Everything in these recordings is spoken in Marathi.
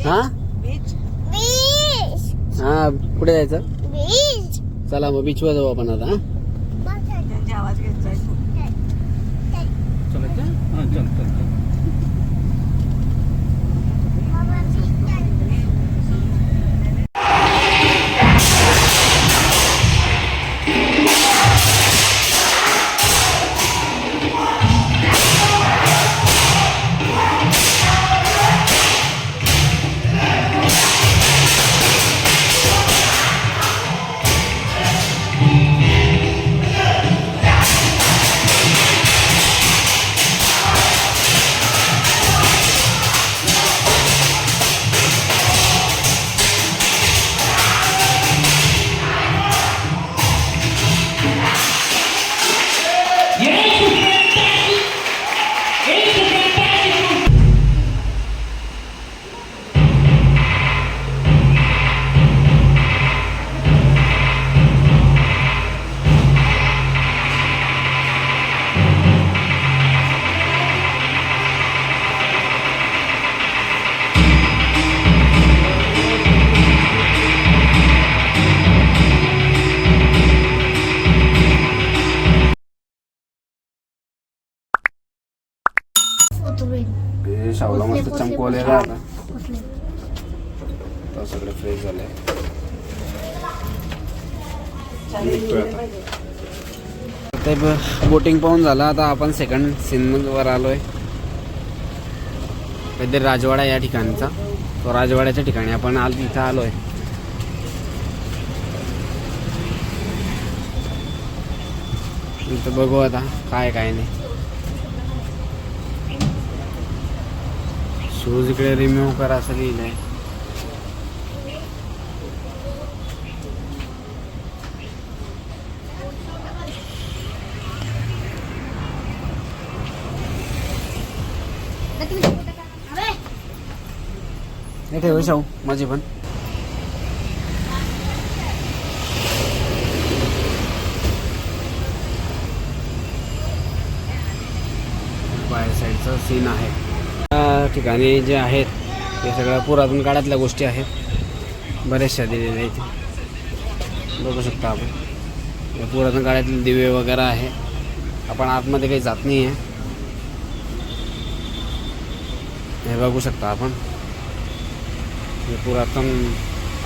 हा? बीच हा कुठे जायचं? बीच चला मग बीचवर जाऊ आपण आता हा? आवाज घेत जायचं. हां चल चल. चल शावला मस्त चमकवलेला आता. तर सगळं फ्रेश झालंय. निघतोय आता. ते बोटिंग पाहून झालं. आता आपण सेकंड सीनवर आलोय. काहीतरी राजवाडा या ठिकाणचा. तो राजवाड्याच्या ठिकाणी आपण आल तिथं आलोय. इथं बघू आता काय काय नाही. शूज इकडे रिमूव्ह करा असं लिहिलंय. हे ठेव शाहू माझी पण. बाहेर साईडचा सीन आहे. ठिकाणी जे आहेत ते सगळ्या पुरातन काळातल्या गोष्टी आहेत. बऱ्याचशा दिलेल्या इथे बघू शकता आपण. या पुरातन काळातले दिवे वगैरे आहे. आपण आतमध्ये काही जात नाही आहे हे बघू शकता आपण. हे पुरातन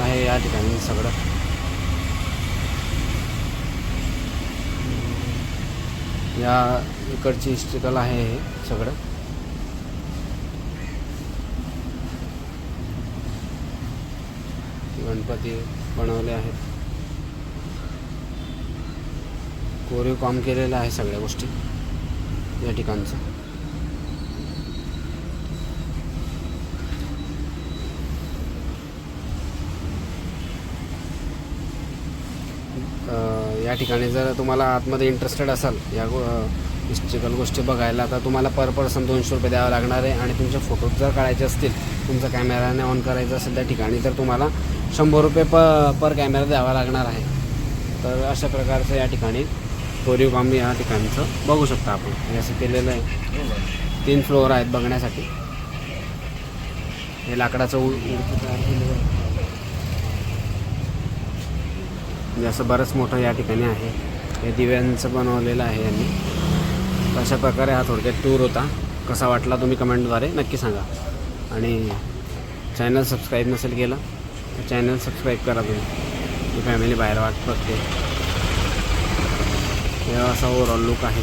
आहे या ठिकाणी सगळं. या इकडची हिस्ट्रिकल आहे हे सगळं. गणपती बनवले आहेत. कोरीव काम केलेलं आहे सगळ्या गोष्टी या ठिकाणचं. या ठिकाणी जर तुम्हाला आतमध्ये इंटरेस्टेड असाल या हिस्ट्रिकल गोष्टी बघायला तर तुम्हाला पर पर्सन दोनशे रुपये द्यावं लागणार आहे. आणि तुमचे फोटो जर काढायचे असतील तुमचा कॅमेराने ऑन करायचं असेल त्या ठिकाणी तर तुम्हाला शंभर रुपये प पर कॅमेरा द्यावा लागणार आहे. तर अशा प्रकारचं या ठिकाणी कोरीव काम या ठिकाणचं बघू शकता आपण. हे असं केलेलं आहे. तीन फ्लोअर आहेत बघण्यासाठी. हे लाकडाचं उड तयार केलेलं आहे. म्हणजे असं बरंच मोठं या ठिकाणी आहे. हे दिव्यांचं बनवलेलं आहे यांनी. अशा प्रकारे हा थोडक्यात टूर होता. कसा वाटला तुम्ही कमेंटद्वारे नक्की सांगा. आणि चॅनल सबस्क्राईब नसेल केलं चॅनल सबस्क्राईब करा तुम्ही. फॅमिली बाहेर वाट बघते. हे असा ओव्हरऑल लुक आहे.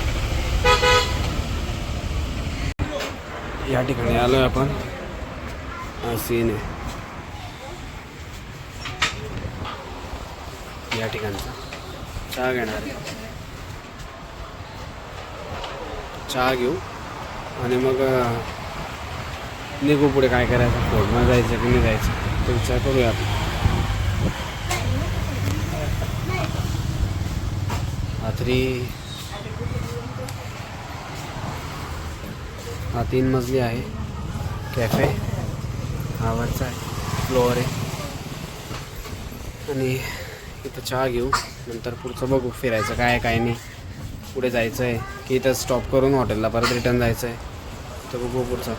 या ठिकाणी आलो आहे आपण. हा सीन आहे. या ठिकाणचा. चहा घेणार चहा घेऊ. आणि मग निघू पुढे काय करायचं. फोडणं जायचं की नाही जायचं. तो विचार करूया आपण. रात्री हा तीन मजली आहे. कॅफे हा वरचा आहे. फ्लोअर आहे. आणि इथं चहा घेऊ. नंतर पुढचं बघू फिरायचं काय काय नाही. पुढे जायचं आहे. की इथं स्टॉप करून हॉटेलला परत रिटर्न जायचं आहे. तर बघू पुढचं.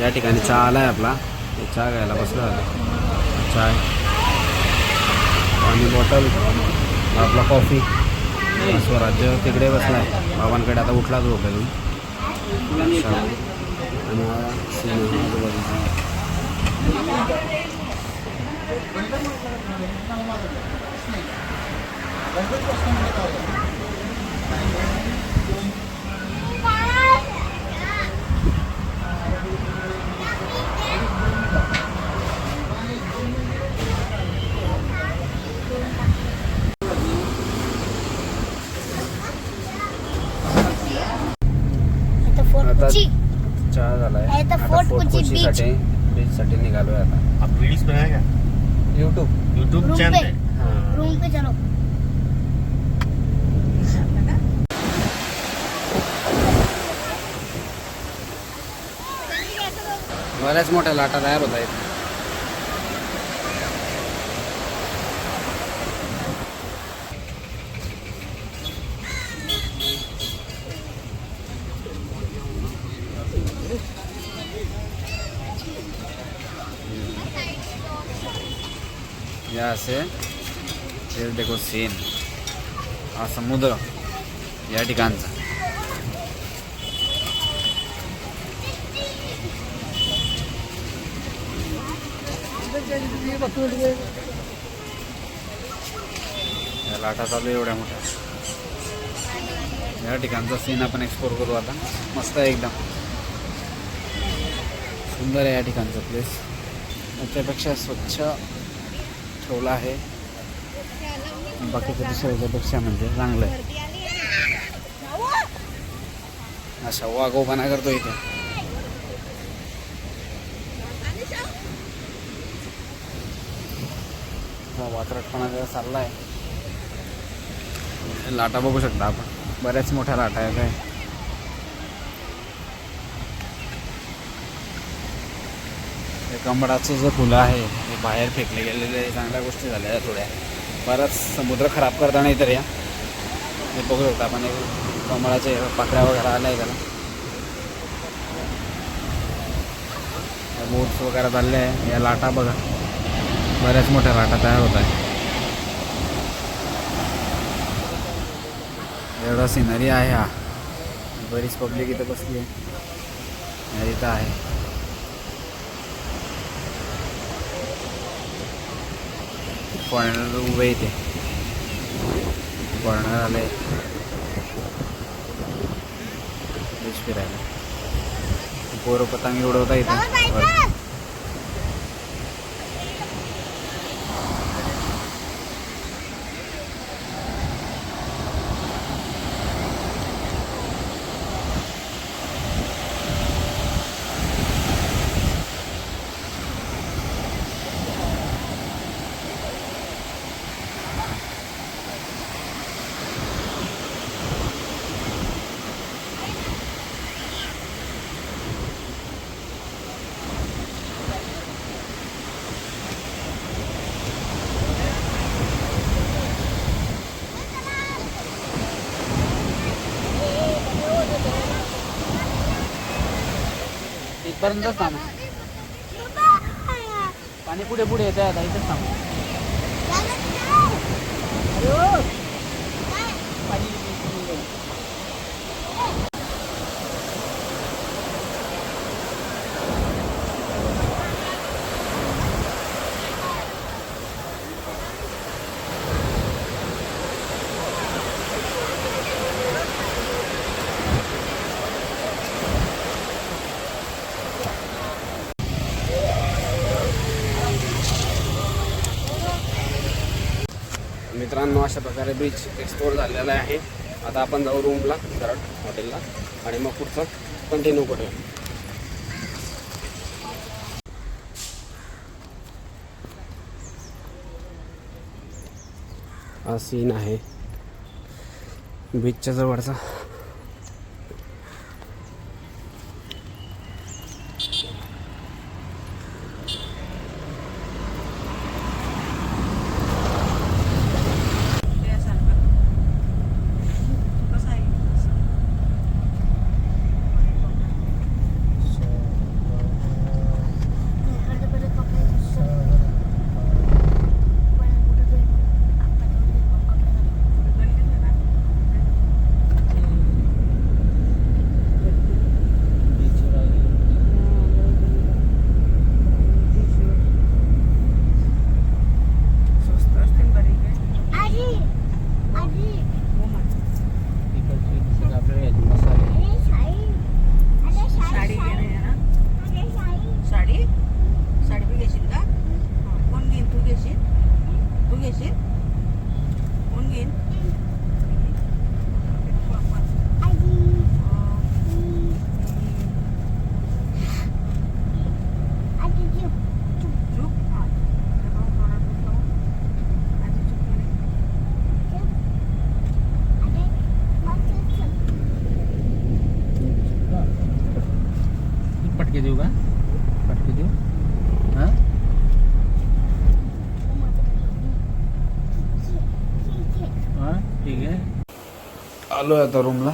या ठिकाणी चहा आला आहे आपला चहा घ्यायला बसला चहा पाणी बॉटल आपला कॉफी. स्वराज्य तिकडे बसला आहे बाबांकडे आता उठला झोपेतून. आणि कोची कोचीसाठी बीचसाठी निघालोय आता आप वीडियोस बनाएगा यूट्यूब यूट्यूब रूम चैनल पे। पे? रूम पे चलो। बऱ्याच मोठ्या लाटा तैयार होता आहेत या असे हे देखो सीन हा समुद्र या ठिकाणचा या लाटा चालू आहे एवढ्या मोठ्या या ठिकाणचा सीन आपण एक्सप्लोर करू आता मस्त आहे एकदम सुंदर आहे या ठिकाणचा प्लेस त्याच्यापेक्षा स्वच्छ ठेवला आहे. बाकीच्या दुसऱ्या याच्यापेक्षा म्हणजे चांगलं आहे. अशा वागोपणा करतो इथे. हा, वात्रटपणा जरा चालला आहे लाटा बघू शकता आपण. बऱ्याच मोठ्या लाटा आहेत. हे कमळाचं जे फुलं आहे हे बाहेर फेकले गेलेले चांगल्या गोष्टी झाल्या आहेत थोड्या. बराच समुद्र खराब करता नाही तर या. हे बघू शकता आपण. कमळाचे पाकड्या वगैरे आल्या आहे त्याला. बोट्स वगैरे चालले आहे. या लाटा बघा. बऱ्याच मोठ्या लाटा तयार होत आहे एवढा सिनरी आहे हा. बरीच पब्लिक इथं बसली आहे. इथं आहे. कॉर्नर उभे इथे. कॉर्नर आले फिरायला. पोरं पतंग उडवता येते पर्यंतच इथपर्यंतच पाणी पुढे पुढे येते आता इथेच थांबा मित्रांनो अशा प्रकारे बीच एक्सप्लोर झालेला आहे. आता आपण जाऊ रूमला सरळ हॉटेलला आणि मग पुढचं कंटिन्यू करूया. हा सीन आहे. बीचच्या जवळचा त्यासारखं कसं आहे पाठवू देऊ हां हां ठीक आहे चाललो आहे आता रूमला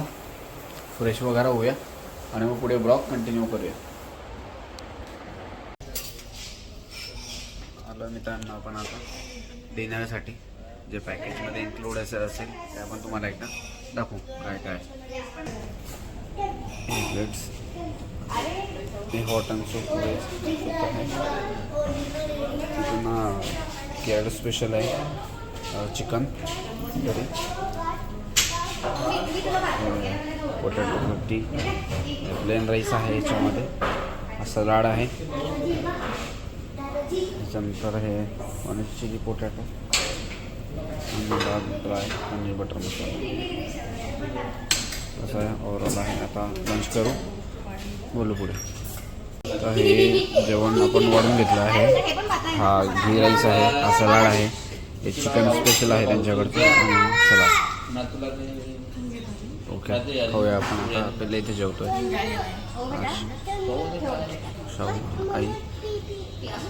फ्रेश वगैरे होऊया. आणि मग पुढे ब्लॉग कंटिन्यू करूया. आलो मित्रांनो आपण आता डिनरसाठी जे पॅकेजमध्ये इन्क्लूड असं असेल ते आपण तुम्हाला एकदा दाखवू. काय काय प्लेट्स हे हॉट अँड सूप आहे. तिथून केरळ स्पेशल आहे. Chicken curry potato roti plain rice आहे याच्यामध्ये. सलाड आहे. त्याच्यानंतर हे paneer chilli potato. Dry paneer butter masala. असं आहे ओव्हरऑल आहे. आता लंच करू. बोलू पुढे. आता हे जेवण आपण वाढून घेतलं आहे. हा, घी आहे हा सलाड हे चिकन स्पेशल त्यांच्याकडचं. आणि सलाड ओके। खाऊया आपण आता पहिले इथे जेवतोय शाहू आई।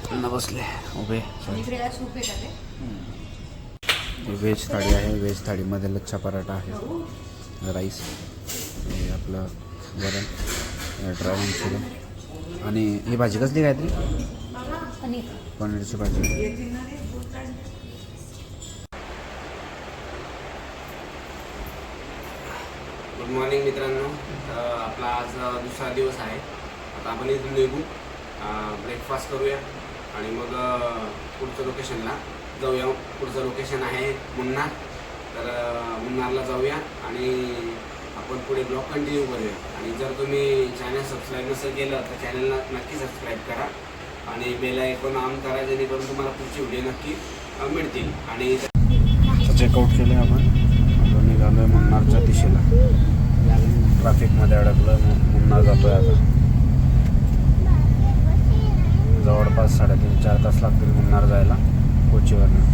त्यांना बसले उभे व्हेज थाळी आहे व्हेज थाळीमध्ये लच्छा पराठा आहे. राईस हे आपलं वरण ड्राय मंचुरियन आणि ही भाजी कसली काय ती पनीरची भाजी. गुड मॉर्निंग मित्रांनो. तर आपला आज दुसरा दिवस आहे. आता आपण इथून निघू. ब्रेकफास्ट करूया. आणि मग पुढचं पुढच्या लोकेशनला जाऊया. पुढचं लोकेशन आहे मुन्नार. तर मुन्नारला जाऊया आणि आपण पुढे ब्लॉग कंटिन्यू करूया. आणि जर तुम्ही चॅनल सबस्क्राईब नसेल केलं तर चॅनलला नक्की सबस्क्राईब करा. आणि बेल आयकॉन ऑन करा जेणेकरून तुम्हाला पुढचे व्हिडिओ नक्की मिळतील. आणि चेकआउट केले आपण. निघालो आहे मुन्नारच्या दिशेला. ट्रॅफिकमध्ये अडकलं मुन्नार जातोय आता. जवळपास साडेतीन चार तास लागतील मुन्नार जायला कोचीवरनं.